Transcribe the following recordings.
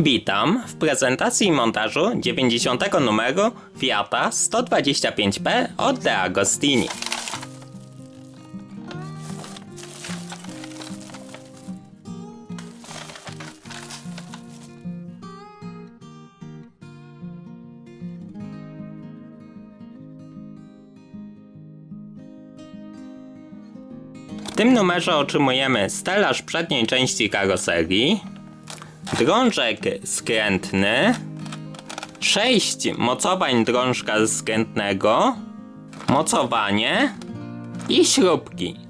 Witam w prezentacji i montażu 90 numeru Fiata 125P od De Agostini. W tym numerze otrzymujemy stelaż przedniej części karoserii, drążek skrętny, 6 mocowań drążka skrętnego, mocowanie. I śrubki.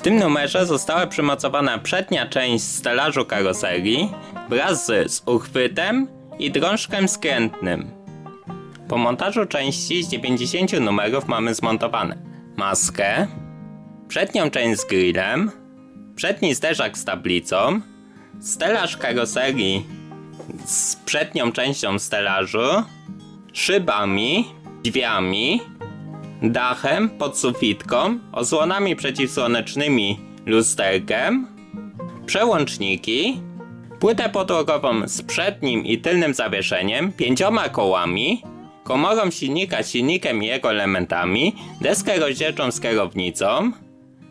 W tym numerze została przymocowana przednia część stelażu karoserii wraz z, uchwytem i drążkiem skrętnym. Po montażu części z 90 numerów mamy zmontowane maskę, przednią część z grillem, przedni zderzak z tablicą, stelaż karoserii z przednią częścią stelażu, szybami, drzwiami, dachem, podsufitką, osłonami przeciwsłonecznymi, lusterkiem, przełączniki, płytę podłogową z przednim i tylnym zawieszeniem, pięcioma kołami, komorą silnika, silnikiem i jego elementami, deskę rozdzielczą z kierownicą,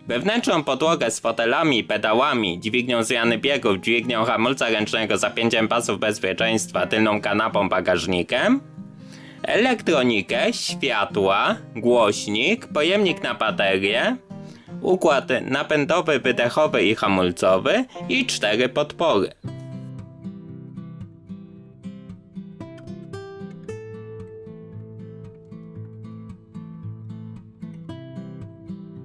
wewnętrzną podłogę z fotelami, pedałami, dźwignią zmiany biegów, dźwignią hamulca ręcznego, zapięciem pasów bezpieczeństwa, tylną kanapą, bagażnikiem, elektronikę, światła, głośnik, pojemnik na baterię, układ napędowy, wydechowy i hamulcowy i cztery podpory.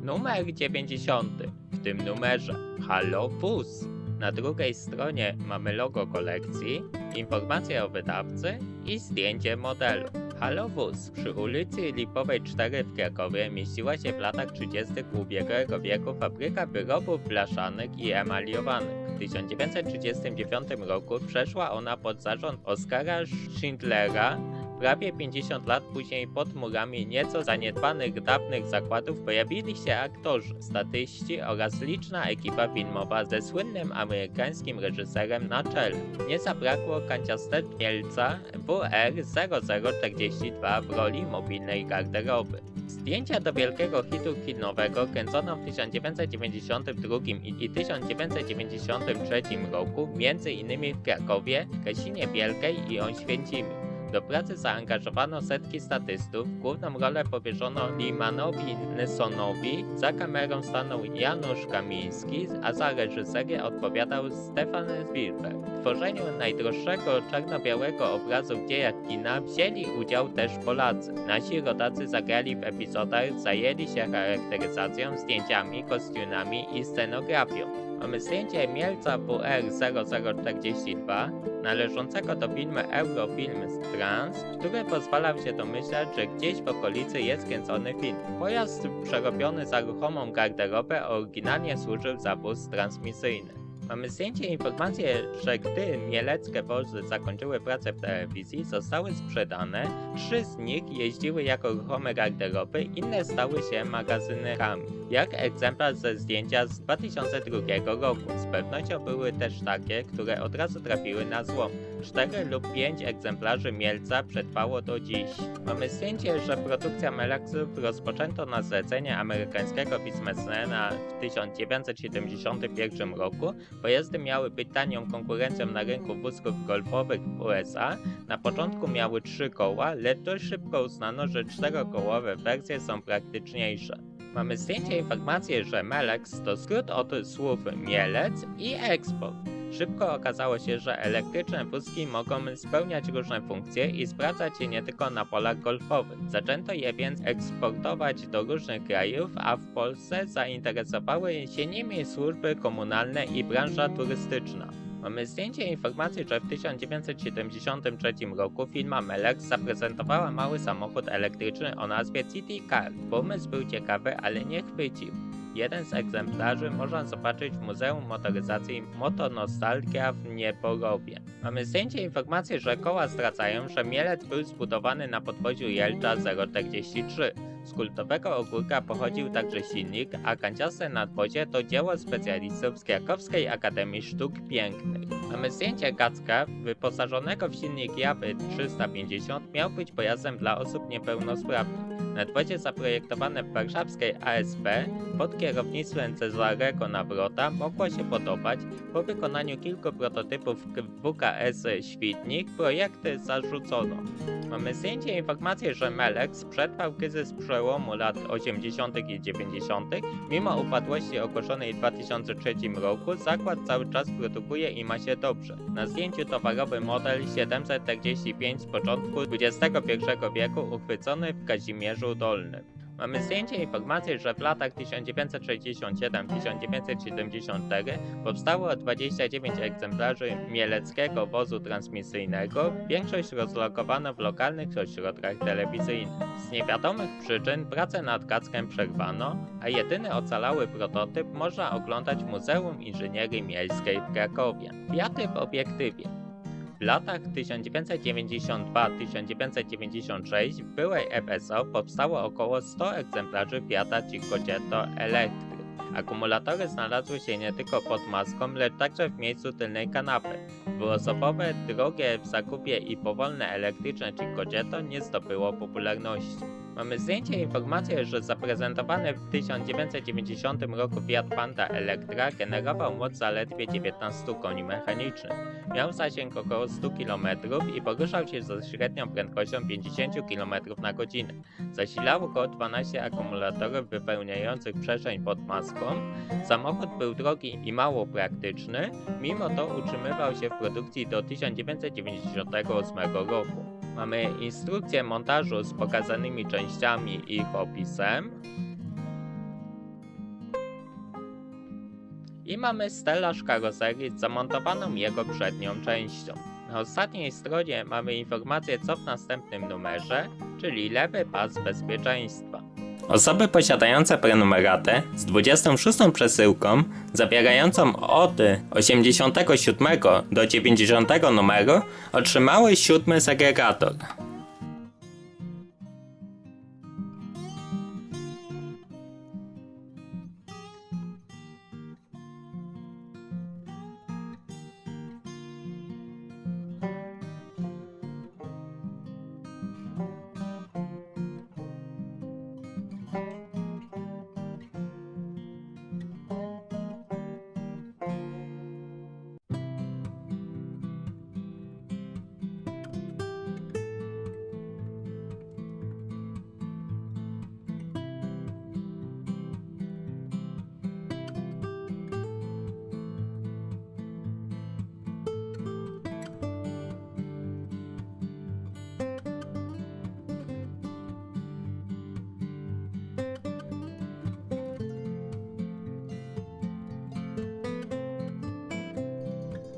Numer 90. W tym numerze Halo Bus. Na drugiej stronie mamy logo kolekcji, informacje o wydawcy i zdjęcie modelu. Halo Bus przy ulicy Lipowej 4 w Krakowie mieściła się w latach 30. ubiegłego wieku fabryka wyrobów blaszanych i emaliowanych. W 1939 roku przeszła ona pod zarząd Oskara Schindlera, Prawie 50 lat później pod murami nieco zaniedbanych dawnych zakładów pojawili się aktorzy, statyści oraz liczna ekipa filmowa ze słynnym amerykańskim reżyserem na czele. Nie zabrakło kanciastego Mielca WR0042 w roli mobilnej garderoby. Zdjęcia do wielkiego hitu kinowego kręcono w 1992 i 1993 roku, innymi w Krakowie, Kasinie Wielkiej i Oświęcimie. Do pracy zaangażowano setki statystów, główną rolę powierzono Limanowi Nesonowi, za kamerą stanął Janusz Kamiński, a za reżyserię odpowiadał Stefan Spielberg. W tworzeniu najdroższego czarno-białego obrazu w dziejach kina wzięli udział też Polacy. Nasi rodacy zagrali w epizodach, zajęli się charakteryzacją, zdjęciami, kostiumami i scenografią. Mamy zdjęcie Mielca WR0042 należącego do firmy Eurofilm Trans, które pozwala się domyślać, że gdzieś w okolicy jest kręcony film. Pojazd przerobiony za ruchomą garderobę oryginalnie służył za wóz transmisyjny. Mamy zdjęcie informację, że gdy mieleckie wozy zakończyły pracę w telewizji, zostały sprzedane. Trzy z nich jeździły jako ruchome garderoby, inne stały się magazynami. Jak egzemplarz ze zdjęcia z 2002 roku. Z pewnością były też takie, które od razu trafiły na złom. 4 lub 5 egzemplarzy Mielca przetrwało do dziś. Mamy zdjęcie, że produkcja Melexów rozpoczęto na zlecenie amerykańskiego biznesmena w 1971 roku. Pojazdy miały być tanią konkurencją na rynku wózków golfowych w USA. Na początku miały 3 koła, lecz dość szybko uznano, że czterokołowe wersje są praktyczniejsze. Mamy zdjęcie informację, że Melex to skrót od słów mielec i eksport. Szybko okazało się, że elektryczne wózki mogą spełniać różne funkcje i sprawdzać się nie tylko na polach golfowych. Zaczęto je więc eksportować do różnych krajów, a w Polsce zainteresowały się nimi służby komunalne i branża turystyczna. Mamy zdjęcie informacji, że w 1973 roku firma Melex zaprezentowała mały samochód elektryczny o nazwie City Car. Pomysł był ciekawy, ale nie chwycił. Jeden z egzemplarzy można zobaczyć w Muzeum Motoryzacji Motonostalgia w Nieporowie. Mamy zdjęcie informacji, że koła zdradzają, że Mielec był zbudowany na podwoziu Jelcza 043. Z kultowego ogórka pochodził także silnik, a kanciaste nadwozie to dzieło specjalistów z Krakowskiej Akademii Sztuk Pięknych. Mamy zdjęcie Gacka, wyposażonego w silnik Jawy 350, miał być pojazdem dla osób niepełnosprawnych. Nadwozie zaprojektowane w warszawskiej ASP pod kierownictwem Cezarego Nawrota mogło się podobać. Po wykonaniu kilku prototypów WKS Świdnik projekty zarzucono. Mamy zdjęcie informację, że Melex przetrwał kryzys przełomu lat 80. i 90. Mimo upadłości ogłoszonej w 2003 roku, zakład cały czas produkuje i ma się dobrze. Na zdjęciu towarowy model 745 z początku XXI wieku uchwycony w Kazimierzu Dolnym. Mamy zdjęcie informacji, że w latach 1967-1974 powstało 29 egzemplarzy mieleckiego wozu transmisyjnego, większość rozlokowano w lokalnych ośrodkach telewizyjnych. Z niewiadomych przyczyn pracę nad Kackiem przerwano, a jedyny ocalały prototyp można oglądać w Muzeum Inżynierii Miejskiej w Krakowie. Kwiaty w obiektywie. W latach 1992-1996 w byłej FSO powstało około 100 egzemplarzy Fiata Cinquecento Electric. Akumulatory znalazły się nie tylko pod maską, lecz także w miejscu tylnej kanapy. Dwuosobowe, drogie w zakupie i powolne elektryczne Cinquecento nie zdobyło popularności. Mamy zdjęcie i informację, że zaprezentowany w 1990 roku Fiat Panda Electra generował moc zaledwie 19 koni mechanicznych. Miał zasięg około 100 km i poruszał się ze średnią prędkością 50 km na godzinę. Zasilało go 12 akumulatorów wypełniających przestrzeń pod maską. Samochód był drogi i mało praktyczny, mimo to utrzymywał się w produkcji do 1998 roku. Mamy instrukcję montażu z pokazanymi częściami i ich opisem. I mamy stelaż karoserii z zamontowaną jego przednią częścią. Na ostatniej stronie mamy informację co w następnym numerze, czyli lewy pas bezpieczeństwa. Osoby posiadające prenumeratę z 26 przesyłką zawierającą od 87 do 90 numeru otrzymały siódmy segregator.